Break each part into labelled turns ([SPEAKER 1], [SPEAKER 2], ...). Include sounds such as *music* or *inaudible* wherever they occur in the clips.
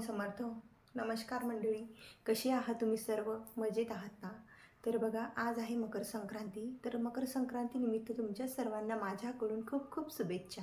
[SPEAKER 1] स्वामी समर्थ. नमस्कार मंडळी. कशी आहात तुम्ही सर्व? मजेत आहात ना? तर बघा आज आहे मकर संक्रांती. तर मकर संक्रांतीनिमित्त तुमच्या सर्वांना माझ्याकडून खूप खूप शुभेच्छा.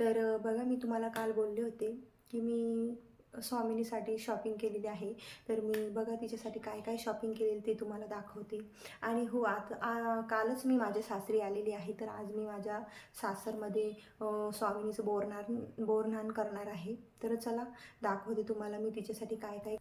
[SPEAKER 1] तर बघा मी तुम्हाला काल बोलले होते की मी स्वामिनीसाठी शॉपिंग केलेली आहे. तर मी बघा तिच्यासाठी काय काय शॉपिंग केलेली ते तुम्हाला दाखवते. आणि हो आता कालच मी माझ्या सासरी आलेली आहे. तर आज मी माझ्या सासरमध्ये स्वामिनीचं बोरनान बोरनान करणार आहे. तर चला दाखवते तुम्हाला मी तिच्यासाठी काय काय.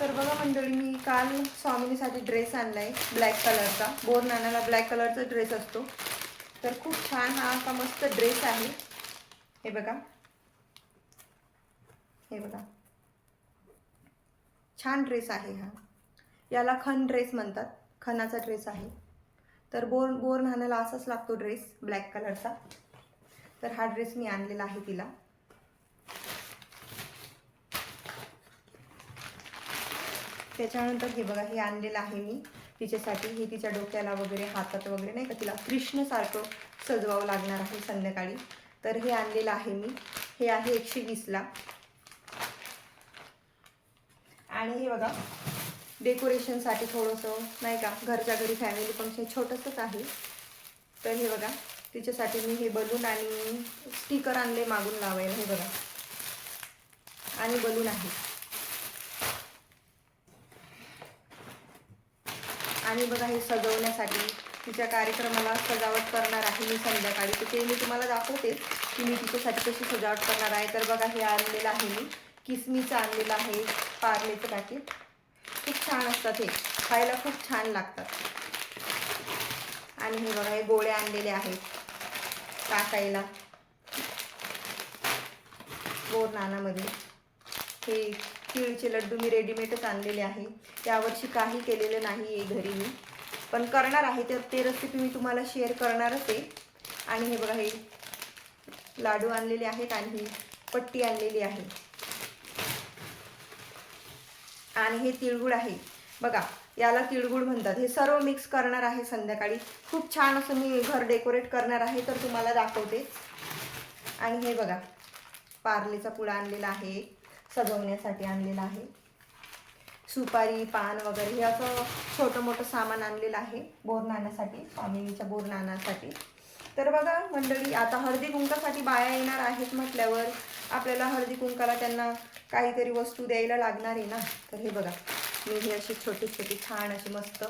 [SPEAKER 1] तर बघा मंडळी मी काल स्वामिनीसाठी ड्रेस आणला आहे ब्लॅक कलरचा बोरनानाला ब्लॅक कलरचा ड्रेस असतो. तर खूप छान हा असा मस्त ड्रेस आहे. हे बघा. हे बघा. छान ड्रेस आहे हा. याला खन ड्रेस म्हणतात. खनाचा ड्रेस आहे. तर बोर बोर नाण्याला असाच लागतो ड्रेस ब्लॅक कलरचा तर हा ड्रेस मी आणलेला आहे तिला. त्याच्यानंतर हे बघा हे आणलेलं आहे मी तिच्यासाठी. हे तिच्या डोक्याला वगैरे हातात वगैरे नाही का तिला कृष्णसारखं सजवावं लागणार आहे संध्याकाळी. तर हे आणलेलं आहे मी. हे आहे एकशे वीसला. आणि हे बघा डेकोरेशनसाठी थोडंसं नाही का घरच्या घरी फॅमिली फंक्शन छोटंसंच आहे. तर हे बघा तिच्यासाठी मी हे बलून आणि स्टिकर आणले मागून लावायला हे बघा. आणि बलून आहे. आणि बघा हे सजवण्यासाठी तिच्या कार्यक्रमाला सजावट करणार आहे मी संध्याकाळी. तर ते मी तुम्हाला दाखवते की मी तिच्यासाठी कशी सजावट करणार आहे. तर बघा हे आणलेलं आहे मी. किसमीचं आणलेलं आहे पार्लेचं पॅकेट खूप छान असतात हे. खायला खूप छान लागतात. आणि हे बघा हे गोळे आणलेले आहेत टाकायला. गोर नानामध्ये. हे तिळचे लड्डू मी रेडीमेडच आणलेले आहे. यावर्षी काही केलेलं नाही आहे घरी मी. पण करणार आहे तर ते रेसिपी मी तुम्हाला शेअर करणारच आहे. आणि हे बघा हे लाडू आणलेले आहेत आणि ही पट्टी आणलेली आहे. आणि हे तिळगुळ आहे. बघा याला तिळगुळ म्हणतात. हे सर्व मिक्स करणार आहे संध्याकाळी. खूप छान असं मी घर डेकोरेट करणार आहे तर तुम्हाला दाखवते. आणि हे बघा पार्लेचा पुडा आणलेला आहे सजवण्यासाठी आणलेला आहे. सुपारी पान वगैरे हे असं छोटं मोठं सामान आणलेलं आहे बोरनाण्यासाठी स्वामिनीच्या बोरनाण्यासाठी. तर बघा मंडळी आता हळदी कुंकासाठी बाया येणार आहेत म्हटल्यावर आपल्याला हळदी कुंकाला त्यांना काहीतरी वस्तू द्यायला लागणार आहे ना? तर हे बघा मी ही अशी छोटी छोटी छान अशी मस्त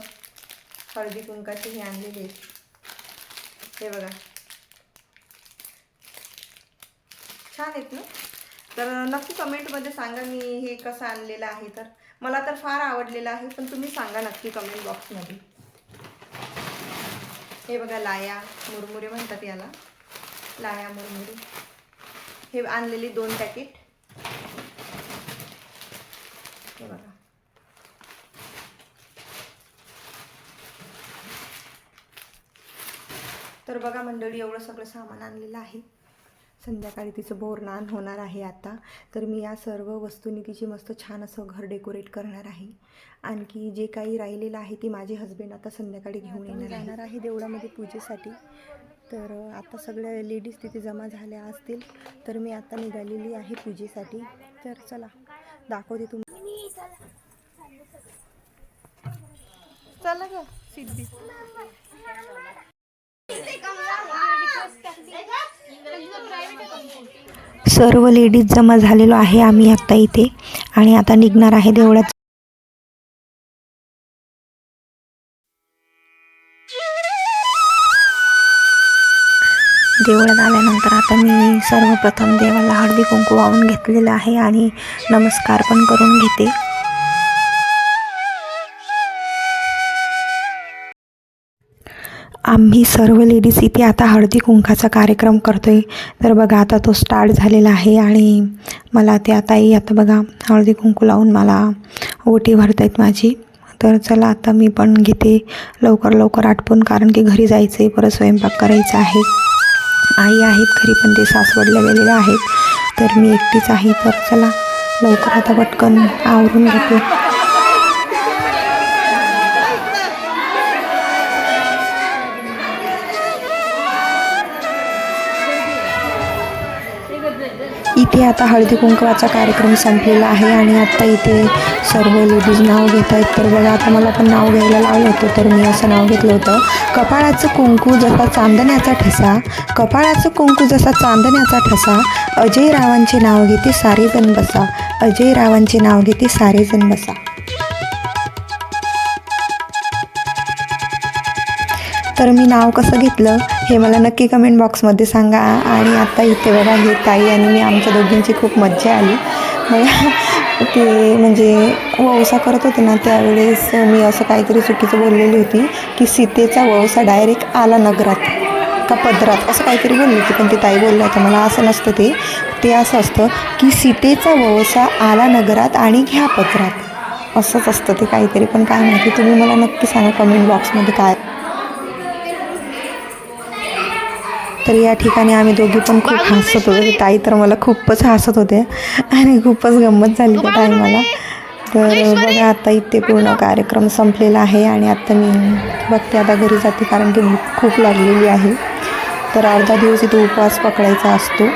[SPEAKER 1] हळदी कुंकाची हे आणलेली आहे. हे बघा. छान आहेत ना? तर नक्की कमेंटमध्ये सांगा मी हे कसं आणलेलं आहे तर. मला तर फार आवडलेलं आहे पण तुम्ही सांगा नक्की कमेंट बॉक्समध्ये. हे बघा लाया मुरमुरे म्हणतात याला. लाया मुरमुरे. हे आणलेली दोन पॅकेट हे बघा. तर बघा मंडळी एवढं सगळं सामान आणलेलं आहे. संध्याकाळी तिचं बोरनान होणार आहे आता. तर मी या सर्व वस्तूंनी तिची मस्त छान असं घर डेकोरेट करणार आहे. आणखी जे काही राहिलेलं आहे ते माझे हस्बंड आता संध्याकाळी घेऊन येणार जाणार आहे देवळामध्ये पूजेसाठी. तर आता सगळ्या लेडीज तिथे जमा झाल्या असतील तर मी आता निघालेली आहे पूजेसाठी. तर चला दाखवते तुम्ही चला ग सिद्धी सर्व लेडीज जमा झालेलो आहे आम्ही आत्ता इथे. आणि आता निघणार आहे देवळात. देवळात आल्यानंतर आता मी सर्वप्रथम देवाला हळदी कुंकू वाहून घेतलेलं आहे आणि नमस्कार पण करून घेते. आम्ही सर्व लेडीज इथे आता हळदी कुंकाचा कार्यक्रम आहे तर बघा आता तो स्टार्ट झालेला आहे आणि मला ते आताही आता बघा हळदी कुंकू लावून मला ओटी भरतायत माझी. तर चला आता मी पण घेते. लवकर लवकर आटपून कारण की घरी जायचं आहे परत स्वयंपाक करायचा आहे. आई आहेत घरी पण ते सासवडल्या गेलेल्या आहेत. तर मी एकटीच आहे तर चला लवकर आता पटकन आवरून घेते. इथे आता हळदी कुंकवाचा कार्यक्रम संपलेला आहे आणि आता इथे सर्व लेडीज नाव घेत आहेत. तर बघा आता मला पण नाव घ्यायला लावलं होतं तर मी असं नाव घेतलं होतं. कपाळाचं कुंकू जसा चांदण्याचा ठसा कपाळाचं कुंकू जसा चांदण्याचा ठसा अजय रावांचे नाव घेते सारेजण बसा अजय रावांचे नाव घेते सारेजण बसा. तर मी नाव कसं घेतलं? हे मला नक्की कमेंट बॉक्समध्ये सांगा. आणि आता इथे बघा हे ताई आणि मी आमच्या दोघींची खूप मज्जा आली. मला ते म्हणजे ववसा करत होते ना त्यावेळेस मी असं काहीतरी चुकीचं बोललेली होती की सीतेचा ववसा डायरेक्ट आला नगरात का पदरात असं काहीतरी बोलली होती. पण ती ताई बोलल्या होत्या मला असं नसतं ते. ते असं असतं की सीतेचा ववसा आला नगरात आणि घ्या पदरात. असंच असतं ते काहीतरी. पण काय माहिती तुम्ही मला नक्की सांगा कमेंट बॉक्समध्ये काय तर या ठिकाणी आम्ही दोघी पण खूप हसत होतो. ताई तर मला खूपच हसत होते. आणि खूपच गंमत झाली त्या टायमाला तर बघा आता इथे पूर्ण कार्यक्रम संपलेला आहे आणि आता मी बघते आता घरी जाते कारण की भूक खूप लागलेली आहे. तर अर्धा दिवस इथे उपवास पकडायचा असतो.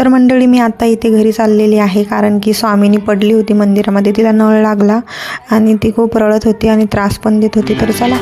[SPEAKER 1] तर मंडळी मी आता इथे घरी चाललेली आहे कारण की स्वामीनी पडली होती मंदिरामध्ये. तिला नळ लागला आणि ती खूप रडत होती आणि त्रास पण देत होती. तर चला.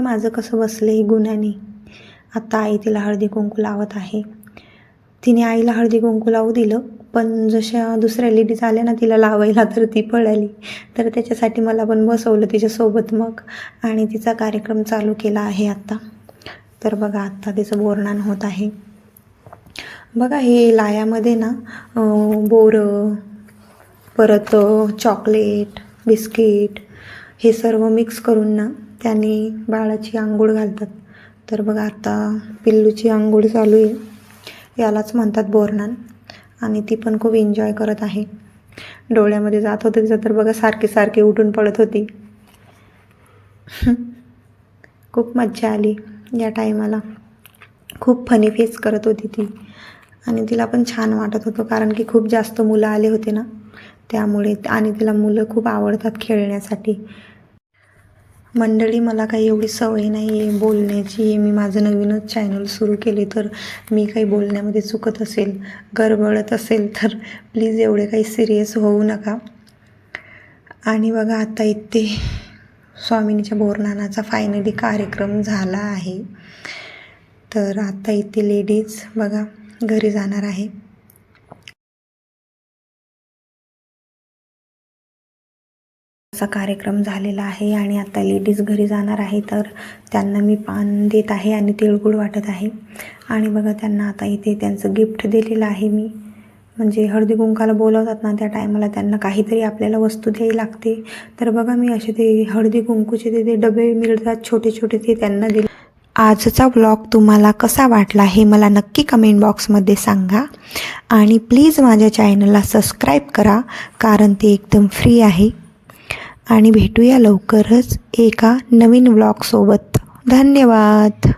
[SPEAKER 1] बघा माझं कसं बसलं हे गुन्ह्याने? आता आई तिला हळदी कुंकू लावत आहे. तिने आईला हळदी कुंकू लावू दिलं पण जशा दुसऱ्या लेडीज आल्या ना तिला लावायला तर ती पळाली. तर त्याच्यासाठी मला पण बसवलं तिच्यासोबत मग आणि तिचा कार्यक्रम चालू केला आहे आत्ता तर बघा आत्ता तिचं बोरणान होत आहे. बघा हे लायामध्ये ना बोरं परत चॉकलेट बिस्किट हे सर्व मिक्स करून ना त्याने बाळाची आंघोळ घालतात. तर बघा आता पिल्लूची आंघोळ चालू आहे. यालाच म्हणतात बोरनान आणि ती पण खूप एन्जॉय करत आहे. डोळ्यामध्ये जात होते तिचं तर बघा सारखे सारखे उठून पडत होती. *laughs* खूप मज्जा आली या टायमाला खूप फनी फेस करत होती ती. आणि तिला पण छान वाटत होतं कारण की खूप जास्त मुलं आले होते ना. त्यामुळे आणि तिला मुलं खूप आवडतात खेळण्यासाठी. मंडळी मला काही एवढी सवय नाही आहे बोलण्याची. मी माझं नवीनच चॅनल सुरू केले तर मी काही बोलण्यामध्ये चुकत असेल गरबडत असेल तर प्लीज एवढे काही सिरियस होऊ नका. आणि बघा आता इथे स्वामिनीच्या बोरनानाचा फायनली कार्यक्रम झाला आहे. तर आता इथे लेडीज बघा घरी जाणार आहे. असा कार्यक्रम झालेला आहे आणि आता लेडीज घरी जाणार आहे तर त्यांना मी पान देत आहे आणि तिळगुळ वाटत आहे. आणि बघा त्यांना आता इथे त्यांचं गिफ्ट दिलेलं आहे मी. म्हणजे हळदी कुंकाला बोलवतात ना त्या टायमाला त्यांना काहीतरी आपल्याला वस्तू द्यावी लागते. तर बघा मी असे ते हळदी कुंकूचे ते ते डबे मिळतात छोटे छोटे ते त्यांना दिले. आजचा ब्लॉग तुम्हाला कसा वाटला हे मला नक्की कमेंट बॉक्समध्ये सांगा. आणि प्लीज माझ्या चॅनलला सबस्क्राईब करा कारण ते एकदम फ्री आहे. आणि भेटूया लवकरच एका नवीन ब्लॉगसोबत धन्यवाद.